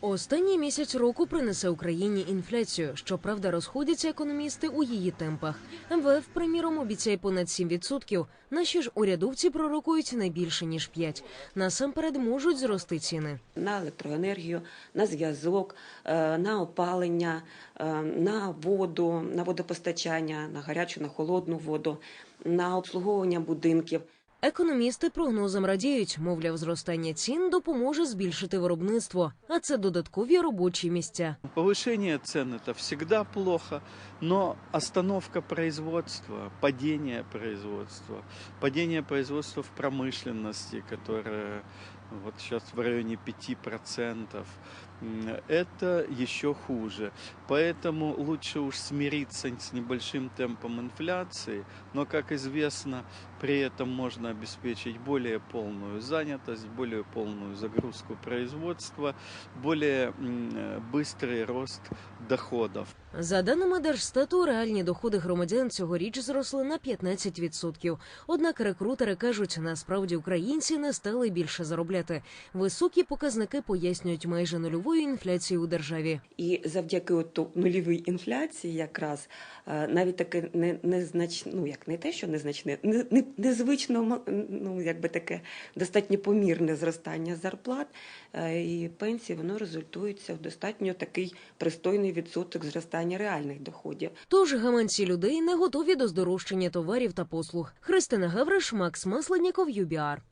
Останній місяць року принесе Україні інфляцію. Щоправда, розходяться економісти у її темпах. МВФ, приміром, обіцяє понад 7%. Наші ж урядовці пророкують не більше ніж 5%. Насамперед можуть зрости ціни. на електроенергію, на зв'язок, е, на опалення, е, на воду, на водопостачання, на гарячу, на холодну воду, на обслуговування будинків. Економісти прогнозам радіють, мовляв, зростання цін допоможе збільшити виробництво, а це додаткові робочі місця. Повышение цен это всегда плохо, но остановка производства, падение производства, падение производства в промышленности, которое вот сейчас в районе 5%, м, это еще хуже. Поэтому лучше уж смириться с небольшим темпом инфляции, но, как известно, при этом можно обеспечить более полную занятость, более полную загрузку производства, более м, э, быстрый рост доходов. За даними Держстату, реальні доходи громадян цьогоріч зросли на 15%. Однак рекрутери кажуть, насправді українці не стали більше заробляти. Високі показники пояснюють майже нульовою інфляцією у державі. І завдяки оту нульовій інфляції, якраз е, навіть таке не, незначне, ну як не те, що незначне, не, не, незвично ну, якби таке достатньо помірне зростання зарплат е, і пенсій, воно результується в достатньо такий пристойний відсоток зростання реальних доходів. Тож гаманці людей не готові до здорожчання товарів та послуг. Христина Гавриш, Макс Масленніков, ЮБІАР.